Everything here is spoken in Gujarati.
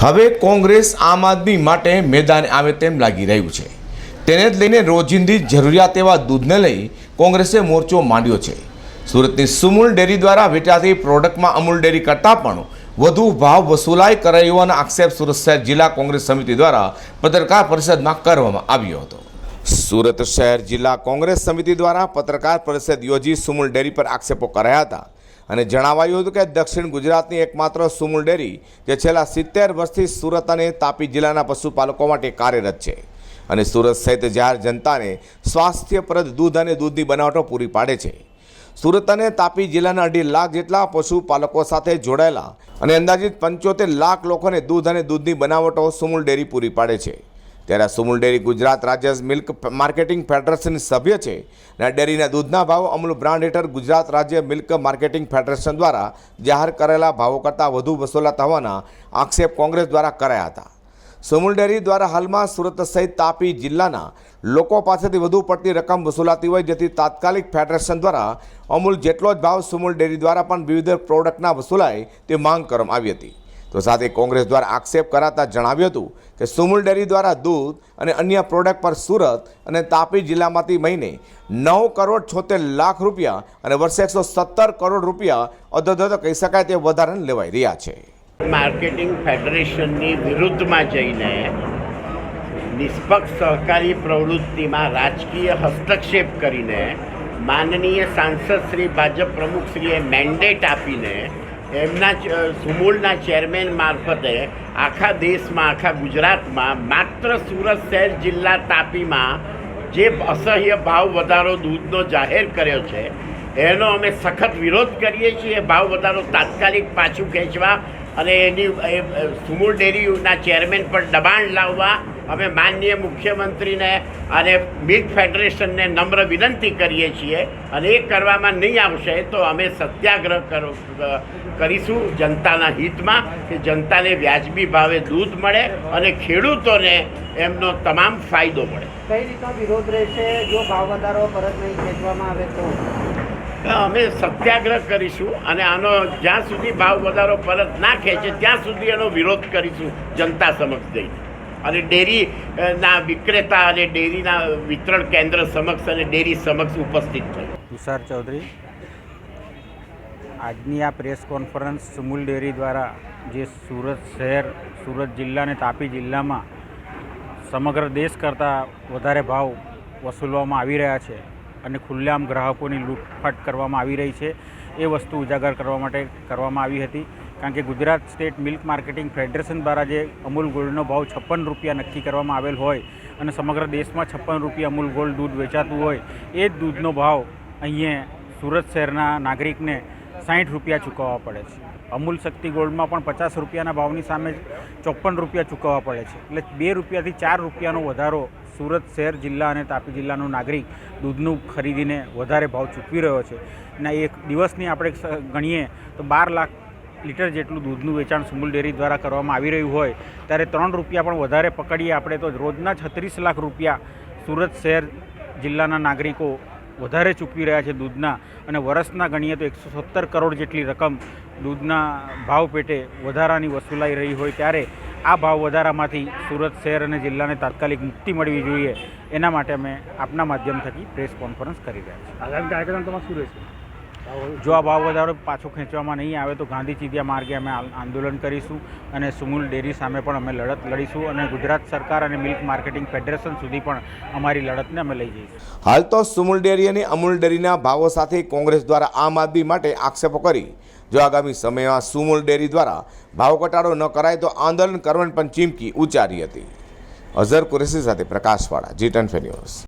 હવે કોંગ્રેસ આમ આદમી માટે મેદાને આવે તેમ લાગી રહ્યું છે. તેને જ લઈને રોજિંદી જરૂરિયાત એવા દૂધને લઈ કોંગ્રેસે મોરચો માંડ્યો છે. સુરતની સુમૂલ ડેરી દ્વારા વેચાતી પ્રોડક્ટમાં અમૂલ ડેરી કરતાં પણ વધુ ભાવ વસૂલાઈ કરાયો હોવાનો આક્ષેપ સુરત શહેર જિલ્લા કોંગ્રેસ સમિતિ દ્વારા પત્રકાર પરિષદમાં કરવામાં આવ્યો હતો. સુરત શહેર જિલ્લા કોંગ્રેસ સમિતિ દ્વારા પત્રકાર પરિષદ યોજી સુમૂલ ડેરી પર આક્ષેપો કરાયા હતા. અને જણાવાયું હતું કે દક્ષિણ ગુજરાતની એકમાત્ર સુમુલ ડેરી, જે છેલ્લા સિત્તેર વર્ષથી સુરત અને તાપી જિલ્લાના પશુપાલકો માટે કાર્યરત છે. અને સુરત સહિત જાહેર જનતાને સ્વાસ્થ્યપ્રદ દૂધ અને દૂધની બનાવટો પૂરી પાડે છે. સુરત અને તાપી જિલ્લાના અઢી લાખ જેટલા પશુપાલકો સાથે જોડાયેલા અને અંદાજિત પંચોતેર લાખ લોકોને દૂધ અને દૂધની બનાવટો સુમુલ ડેરી પૂરી પાડે છે. ત્યારે સુમુલ ડેરી ગુજરાત રાજ્ય મિલ્ક માર્કેટિંગ ફેડરેશનની સભ્ય છે અને ડેરીના દૂધના ભાવ અમૂલ બ્રાન્ડ હેઠળ ગુજરાત રાજ્ય મિલ્ક માર્કેટિંગ ફેડરેશન દ્વારા જાહેર કરેલા ભાવો કરતાં વધુ વસૂલાત હોવાના આક્ષેપ કોંગ્રેસ દ્વારા કરાયા હતા. સુમુલ ડેરી દ્વારા હાલમાં સુરત સહિત તાપી જિલ્લાના લોકો પાસેથી વધુ પડતી રકમ વસૂલાતી હોય જેથી તાત્કાલિક ફેડરેશન દ્વારા અમૂલ જેટલો જ ભાવ સુમુલ ડેરી દ્વારા પણ વિવિધ પ્રોડક્ટના વસૂલાય તે માંગ કરવામાં આવી હતી. તો સાથે કોંગ્રેસ દ્વારા આક્ષેપ કરાતા જણાવ્યું હતું કે સુમુલ ડેરી દ્વારા દૂધ અને અન્ય પ્રોડક્ટ પર સુરત અને તાપી જિલ્લામાંથી મહિને નવ કરોડ છોતેર લાખ રૂપિયા અને વર્ષે એકસો સત્તર કરોડ રૂપિયા અધોધો કહી શકાય તે વધારાને લેવાઈ રહ્યા છે. માર્કેટિંગ ફેડરેશનની વિરુદ્ધમાં જઈને નિષ્પક્ષ સહકારી પ્રવૃત્તિમાં રાજકીય હસ્તક્ષેપ કરીને માનનીય સાંસદ શ્રી, ભાજપ પ્રમુખશ્રીએ મેન્ડેટ આપીને એમના સુમૂલના ચેરમેન મારફતે આખા દેશમાં આખા ગુજરાતમાં માત્ર સુરત શહેર જિલ્લા તાપીમાં જે અસહ્ય ભાવ વધારો દૂધનો જાહેર કર્યો છે એનો અમે સખત વિરોધ કરીએ છીએ. ભાવ વધારો તાત્કાલિક પાછું ખેંચવા અને એની એ, સુમૂળ ડેરીના ચેરમેન પર દબાણ લાવવા અમે માનનીય મુખ્યમંત્રીને અને મિલ્ક ફેડરેશનને નમ્ર વિનંતી કરીએ છીએ અને એ કરવામાં નહીં આવશે તો અમે સત્યાગ્રહ કરો કરીશું જનતાના હિતમાં કે જનતાને વ્યાજબી ભાવે દૂધ મળે અને ખેડૂતોને એમનો તમામ ફાયદો મળે. કઈ રીતનો વિરોધ રહેશે? જો ભાવ વધારો પરત નહીં ખેંચવામાં આવે તો? અમે સત્યાગ્રહ કરીશું અને આનો જ્યાં સુધી ભાવ વધારો પરત ના ખેંચે ત્યાં સુધી એનો વિરોધ કરીશું જનતા સમક્ષ જઈને. અને ડેરીના વિક્રેતા અને ડેરીના વિતરણ કેન્દ્ર સમક્ષ અને ડેરી સમક્ષ ઉપસ્થિત થયું તુષાર ચૌધરી, આજની આ પ્રેસ કોન્ફરન્સ સુમુલ ડેરી દ્વારા જે સુરત શહેર, સુરત જિલ્લા અને તાપી જિલ્લામાં સમગ્ર દેશ કરતાં વધારે ભાવ વસૂલવામાં આવી રહ્યા છે અને ખુલ્લેઆમ ગ્રાહકોની લૂંટફાટ કરવામાં આવી રહી છે. એ વસ્તુ ઉજાગર કરવા માટે કરવામાં આવી હતી. કારણ કે Gujarat state milk marketing federation દ્વારા જે અમૂલ ગોલ્ડનો ભાવ છપ્પન રૂપિયા નક્કી કરવામાં આવેલ હોય અને સમગ્ર દેશમાં છપ્પન રૂપિયા અમૂલ ગોલ્ડ દૂધ વેચાતું હોય, એ જ દૂધનો ભાવ અહીંયા સુરત શહેરના નાગરિકને સાઠ રૂપિયા ચૂકવવા પડે છે. અમૂલ શક્તિ ગોલ્ડમાં પણ પચાસ રૂપિયાના ભાવની સામે ચોપ્પન રૂપિયા ચૂકવવા પડે છે. એટલે બે રૂપિયાથી ચાર રૂપિયાનો વધારો સુરત શહેર જિલ્લા અને તાપી જિલ્લાનો નાગરિક દૂધનું ખરીદીને વધારે ભાવ ચૂકવી રહ્યો છે. અને એક દિવસની આપણે ગણીએ તો બાર લાખ લીટર જેટલું દૂધનું વેચાણ સુમુલ ડેરી દ્વારા કરવામાં આવી રહ્યું હોય, ત્યારે ત્રણ રૂપિયા પણ વધારે પકડીએ આપણે તો રોજના છત્રીસ લાખ રૂપિયા સુરત શહેર જિલ્લાના નાગરિકો વધારે ચૂકવી રહ્યા છે દૂધના અને વર્ષના ગણીએ તો એકસો સત્તર કરોડ જેટલી રકમ દૂધના ભાવ પેટે વધારાની વસૂલાઈ રહી હોય ત્યારે આ ભાવ વધારામાંથી સુરત શહેર અને જિલ્લાને તાત્કાલિક મુક્તિ મળવી જોઈએ. એના માટે અમે આપના માધ્યમ થકી પ્રેસ કોન્ફરન્સ કરી રહ્યા છીએ. આગામી કાર્યક્રમ તમારે શું રહેશે? જો આ ભાવ વધારો પાછો ખેંચવામાં નહીં આવે તો ગાંધી ચીધિયા માર્ગે અમે આંદોલન કરીશું અને સુમૂલ ડેરી સામે પણ અમે લડત લડીશું અને ગુજરાત સરકાર અને મિલ્ક માર્કેટિંગ ફેડરેશન સુધી પણ અમારી લડતને અમે લઈ જઈશું. હાલ તો સુમૂલ ડેરી અને અમૂલ ડેરીના ભાવો સાથે કોંગ્રેસ દ્વારા આમ આદમી માટે આક્ષેપો કરી. જો આગામી સમયમાં સુમૂલ ડેરી દ્વારા ભાવ ઘટાડો ન કરાય તો આંદોલન કરવાની પણ ચીમકી ઉચ્ચારી હતી. અઝર કુરેશી સાથે પ્રકાશવાળા જી ટેન ન્યૂઝ.